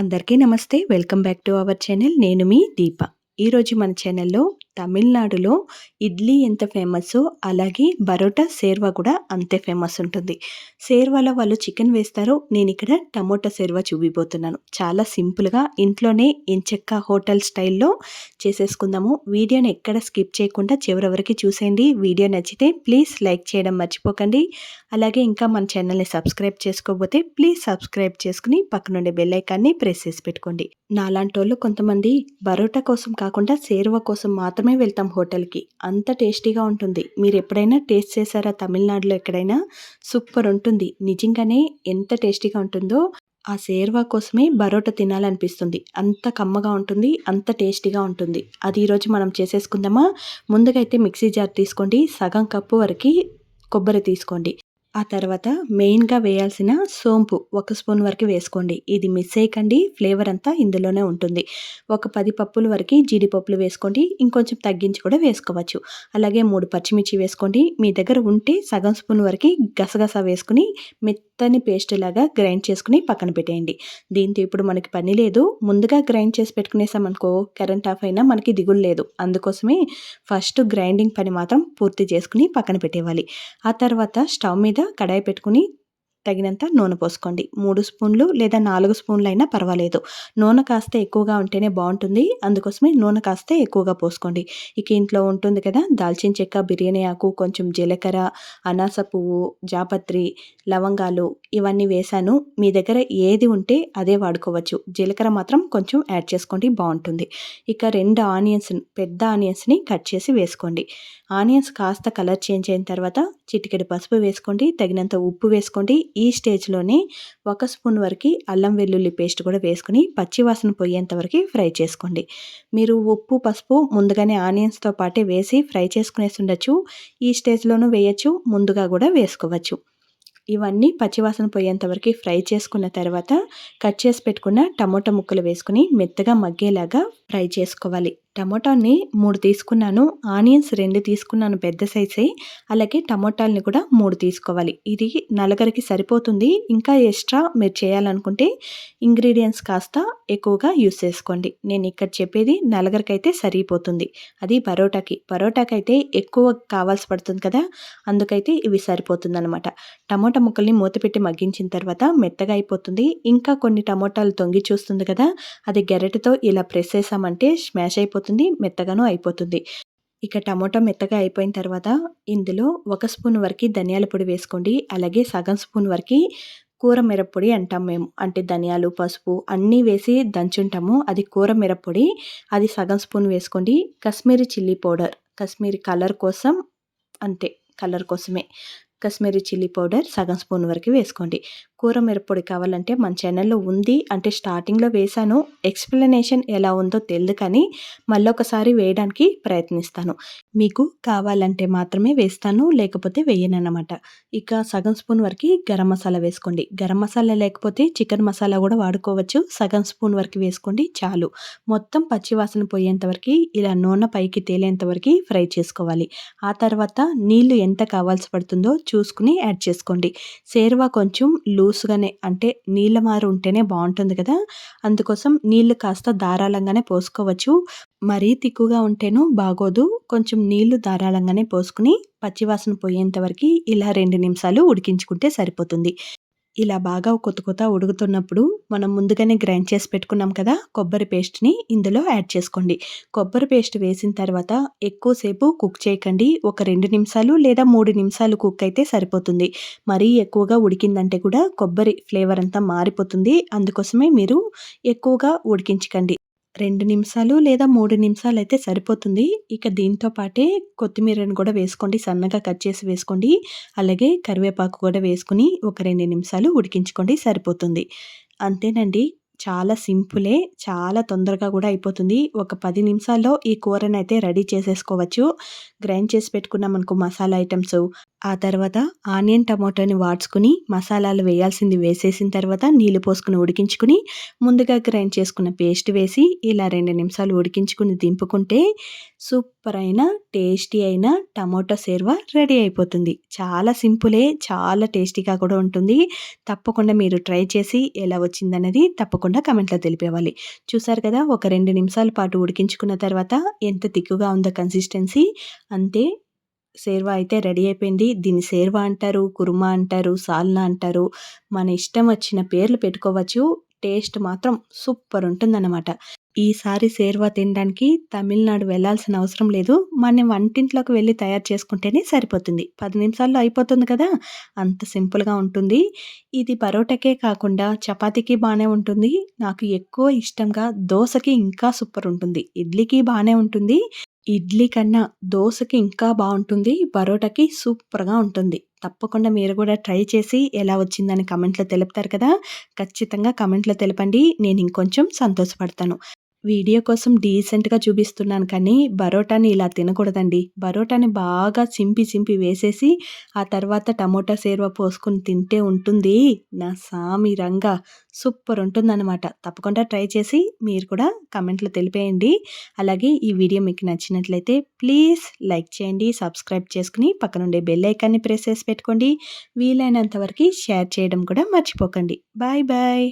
అందరికీ నమస్తే. Welcome back to our channel. నేను మీ దీప. ఈరోజు మన ఛానల్లో తమిళనాడులో ఇడ్లీ ఎంత ఫేమస్సో అలాగే బరోటా సేర్వా కూడా అంతే ఫేమస్ ఉంటుంది. సేర్వాలో వాళ్ళు చికెన్ వేస్తారు. నేను ఇక్కడ టమోటా సేర్వా చూపిపోతున్నాను చాలా సింపుల్గా ఇంట్లోనే ఎంచక్క హోటల్ స్టైల్లో చేసేసుకుందాము. వీడియోని ఎక్కడ స్కిప్ చేయకుండా చివరి వరకు చూసేయండి. వీడియో నచ్చితే ప్లీజ్ లైక్ చేయడం మర్చిపోకండి. అలాగే ఇంకా మన ఛానల్ని సబ్స్క్రైబ్ చేసుకోకపోతే ప్లీజ్ సబ్స్క్రైబ్ చేసుకుని పక్కనుండే బెల్ ఐకాన్ని ప్రెస్ చేసి పెట్టుకోండి. నాలాంటోళ్ళు కొంతమంది బరోటా కోసం కాకుండా సేరువ కోసం మాత్రమే వెళ్తాం హోటల్కి. అంత టేస్టీగా ఉంటుంది. మీరు ఎప్పుడైనా టేస్ట్ చేశారా తమిళనాడులో ఎక్కడైనా? సూపర్ ఉంటుంది. నిజంగానే ఎంత టేస్టీగా ఉంటుందో ఆ సేర్వా కోసమే బరోటా తినాలనిపిస్తుంది. అంత కమ్మగా ఉంటుంది అంత టేస్టీగా ఉంటుంది. అది ఈరోజు మనం చేసేసుకుందామా? ముందుగా అయితే మిక్సీ జార్ తీసుకోండి. సగం కప్పు వరకు కొబ్బరి తీసుకోండి. ఆ తర్వాత మెయిన్గా వేయాల్సిన సోంపు ఒక స్పూన్ వరకు వేసుకోండి. ఇది మిస్ చేయకండి ఫ్లేవర్ అంతా ఇందులోనే ఉంటుంది. ఒక పది పప్పుల వరకు జీడిపప్పులు వేసుకోండి. ఇంకొంచెం తగ్గించి కూడా వేసుకోవచ్చు. అలాగే మూడు పచ్చిమిర్చి వేసుకోండి. మీ దగ్గర ఉంటే సగం స్పూన్ వరకు గసగస వేసుకుని మెత్తని పేస్ట్ లాగా గ్రైండ్ చేసుకుని పక్కన పెట్టేయండి. దీంతో ఇప్పుడు మనకి పని లేదు. ముందుగా గ్రైండ్ చేసి పెట్టుకునేసామనుకో కరెంట్ ఆఫ్ అయినా మనకి దిగులు లేదు. అందుకోసమే ఫస్ట్ గ్రైండింగ్ పని మాత్రం పూర్తి చేసుకుని పక్కన పెట్టేవాలి. ఆ తర్వాత స్టవ్ మీద కడాయి పెట్టుకుని తగినంత నూనె పోసుకోండి. మూడు స్పూన్లు లేదా నాలుగు స్పూన్లు అయినా పర్వాలేదు. నూనె కాస్త ఎక్కువగా ఉంటేనే బాగుంటుంది. అందుకోసమే నూనె కాస్త ఎక్కువగా పోసుకోండి. ఇక ఇంట్లో ఉంటుంది కదా దాల్చిన చెక్క బిర్యానీ ఆకు కొంచెం జీలకర్ర అనాస పువ్వు జాపత్రి లవంగాలు ఇవన్నీ వేశాను మీ దగ్గర ఏది ఉంటే అదే వాడుకోవచ్చు. జీలకర్ర మాత్రం కొంచెం యాడ్ చేసుకోండి బాగుంటుంది. ఇక రెండు ఆనియన్స్ పెద్ద ఆనియన్స్ని కట్ చేసి వేసుకోండి. ఆనియన్స్ కాస్త కలర్ చేంజ్ అయిన తర్వాత చిటికెడు పసుపు వేసుకోండి. తగినంత ఉప్పు వేసుకోండి. ఈ స్టేజ్లోనే ఒక స్పూన్ వరకు అల్లం వెల్లుల్లి పేస్ట్ కూడా వేసుకుని పచ్చివాసన పోయేంత వరకు ఫ్రై చేసుకోండి. మీరు ఉప్పు పసుపు ముందుగానే ఆనియన్స్తో పాటే వేసి ఫ్రై చేసుకునేసి ఉండొచ్చు ఈ స్టేజ్లోనూ వేయచ్చు ముందుగా కూడా వేసుకోవచ్చు. ఇవన్నీ పచ్చివాసన పోయేంత వరకు ఫ్రై చేసుకున్న తర్వాత కట్ చేసి పెట్టుకున్న టమోటా ముక్కలు వేసుకుని మెత్తగా మగ్గేలాగా ఫ్రై చేసుకోవాలి. టమోటాని మూడు తీసుకున్నాను. ఆనియన్స్ రెండు తీసుకున్నాను పెద్ద సైజే. అలాగే టమోటాలని కూడా మూడు తీసుకోవాలి. ఇది నలుగురికి సరిపోతుంది. ఇంకా ఎక్స్ట్రా మీరు చేయాలనుకుంటే ఇంగ్రీడియంట్స్ కాస్త ఎక్కువగా యూస్ చేసుకోండి. నేను ఇక్కడ చెప్పేది నలుగురికి అయితే సరిపోతుంది. అది పరోటాకి. పరోటాకి అయితే ఎక్కువ కావాల్సి పడుతుంది కదా. అందుకైతే ఇవి సరిపోతుంది అనమాట టమోటా ముక్కల్ని మూతపెట్టి మగ్గించిన తర్వాత మెత్తగా అయిపోతుంది. ఇంకా కొన్ని టమోటాలు తొంగి చూస్తుంది కదా. అది గెరటితో ఇలా ప్రెస్ చేసామంటే స్మాష్ అయిపోతుంది. మెత్తగాను అయిపోతుంది. ఇక టమోటా మెత్తగా అయిపోయిన తర్వాత ఇందులో ఒక స్పూన్ వరకు ధనియాల పొడి వేసుకోండి. అలాగే సగం స్పూన్ వరకు కూర మిరప్పొడి అంటాం మేము. అంటే ధనియాలు పసుపు అన్నీ వేసి దంచుంటాము. అది కూర మిరప్పొడి అది సగం స్పూన్ వేసుకోండి. Kashmiri chilli powder Kashmiri colour కోసం అంతే కలర్ కోసమే. కశ్మీరీ చిల్లీ పౌడర్ సగం స్పూన్ వరకు వేసుకోండి. కూర మిరప్పొడి కావాలంటే మన ఛానల్లో ఉంది. అంటే స్టార్టింగ్లో వేశాను. ఎక్స్ప్లెనేషన్ ఎలా ఉందో తెలియదు కానీ మళ్ళీ ఒకసారి వేయడానికి ప్రయత్నిస్తాను. మీకు కావాలంటే మాత్రమే వేస్తాను లేకపోతే వేయనన్నమాట. ఇక సగం స్పూన్ వరకు గరం మసాలా వేసుకోండి. గరం మసాలా లేకపోతే చికెన్ మసాలా కూడా వాడుకోవచ్చు. సగం స్పూన్ వరకు వేసుకోండి చాలు. మొత్తం పచ్చివాసన పోయేంత వరకు ఇలా నూనె పైకి తేలేంత వరకు ఫ్రై చేసుకోవాలి. ఆ తర్వాత నీళ్ళు ఎంత కావాల్సి పడుతుందో చూసుకుని యాడ్ చేసుకోండి. సేర్వా కొంచెం లూస్గానే అంటే నీళ్ళ మారు ఉంటేనే బాగుంటుంది కదా. అందుకోసం నీళ్ళు కాస్త ధారాళంగానే పోసుకోవచ్చు. మరీ తిక్కుగా ఉంటేనూ బాగోదు. కొంచెం నీళ్ళు ధారాళంగానే పోసుకుని పచ్చివాసన పోయేంత వరకు ఇలా రెండు నిమిషాలు ఉడికించుకుంటే సరిపోతుంది. ఇలా బాగా కొత్త కొత్త ఉడుకుతున్నప్పుడు మనం ముందుగానే గ్రైండ్ చేసి పెట్టుకున్నాం కదా కొబ్బరి పేస్ట్ని ఇందులో యాడ్ చేసుకోండి. కొబ్బరి పేస్ట్ వేసిన తర్వాత ఎక్కువసేపు కుక్ చేయకండి. ఒక రెండు నిమిషాలు లేదా మూడు నిమిషాలు కుక్ అయితే సరిపోతుంది. మరీ ఎక్కువగా ఉడికిందంటే కూడా కొబ్బరి ఫ్లేవర్ అంతా మారిపోతుంది. అందుకోసమే మీరు ఎక్కువగా ఉడికించకండి. రెండు నిమిషాలు లేదా మూడు నిమిషాలు అయితే సరిపోతుంది. ఇక దీంతో పాటే కొత్తిమీరను కూడా వేసుకోండి. సన్నగా కట్ చేసి వేసుకోండి. అలాగే కరివేపాకు కూడా వేసుకుని ఒక రెండు నిమిషాలు ఉడికించుకోండి. సరిపోతుంది. అంతేనండి. చాలా సింపులే చాలా తొందరగా కూడా అయిపోతుంది. ఒక పది నిమిషాల్లో ఈ కూరని అయితే రెడీ చేసేసుకోవచ్చు. గ్రైండ్ చేసి పెట్టుకున్నాం అనుకో మసాలా ఐటమ్స్. ఆ తర్వాత ఆనియన్ టమాటోని వాడ్చుకుని మసాలాలు వేయాల్సింది వేసేసిన తర్వాత నీళ్ళు పోసుకుని ఉడికించుకుని ముందుగా గ్రైండ్ చేసుకున్న పేస్ట్ వేసి ఇలా రెండు నిమిషాలు ఉడికించుకుని దింపుకుంటే సూపర్ అయిన టేస్టీ అయిన టమోటా సేర్వా రెడీ అయిపోతుంది. చాలా సింపులే చాలా టేస్టీగా కూడా ఉంటుంది. తప్పకుండా మీరు ట్రై చేసి ఎలా వచ్చిందనేది తప్పకుండా కమెంట్లో తెలిపేవాలి. చూసారు కదా ఒక రెండు నిమిషాల పాటు ఉడికించుకున్న తర్వాత ఎంత తిక్కుగా ఉందో కన్సిస్టెన్సీ. అంతే సేర్వా అయితే రెడీ అయిపోయింది. దీన్ని సేర్వా అంటారు కుర్మా అంటారు సాల్నా అంటారు. మన ఇష్టం వచ్చిన పేర్లు పెట్టుకోవచ్చు. టేస్ట్ మాత్రం సూపర్ ఉంటుందన్నమాట. ఈసారి సేర్వా తినడానికి తమిళనాడు వెళ్ళాల్సిన అవసరం లేదు. మనం వంటింట్లోకి వెళ్ళి తయారు చేసుకుంటేనే సరిపోతుంది. పది నిమిషాల్లో అయిపోతుంది కదా? అంత సింపుల్గా ఉంటుంది. ఇది పరోటాకే కాకుండా చపాతీకి బాగానే ఉంటుంది. నాకు ఎక్కువ ఇష్టంగా దోశకి ఇంకా సూపర్ ఉంటుంది. ఇడ్లీకి బాగానే ఉంటుంది. ఇడ్లీ కన్నా దోశకి ఇంకా బాగుంటుంది పరోటాకి సూపర్గా ఉంటుంది. తప్పకుండా మీరు కూడా ట్రై చేసి ఎలా వచ్చిందని కమెంట్లో తెలుపుతారు కదా? ఖచ్చితంగా కమెంట్లో తెలపండి. నేను ఇంకొంచెం సంతోషపడతాను. వీడియో కోసం డీసెంట్గా చూపిస్తున్నాను కానీ బరోటాని ఇలా తినకూడదండి. బరోటాని బాగా చింపి చింపి వేసేసి ఆ తర్వాత టమోటా సేర్వ పోసుకొని తింటే ఉంటుంది. నా సామి రంగా సూపర్ ఉంటుందన్నమాట. తప్పకుండా ట్రై చేసి మీరు కూడా కమెంట్లో తెలిపేయండి. అలాగే ఈ వీడియో మీకు నచ్చినట్లయితే ప్లీజ్ లైక్ చేయండి సబ్స్క్రైబ్ చేసుకుని పక్కనుండే బెల్ ఐకాన్ని ప్రెస్ చేసి పెట్టుకోండి. వీలైనంత వరకు షేర్ చేయడం కూడా మర్చిపోకండి. Bye bye.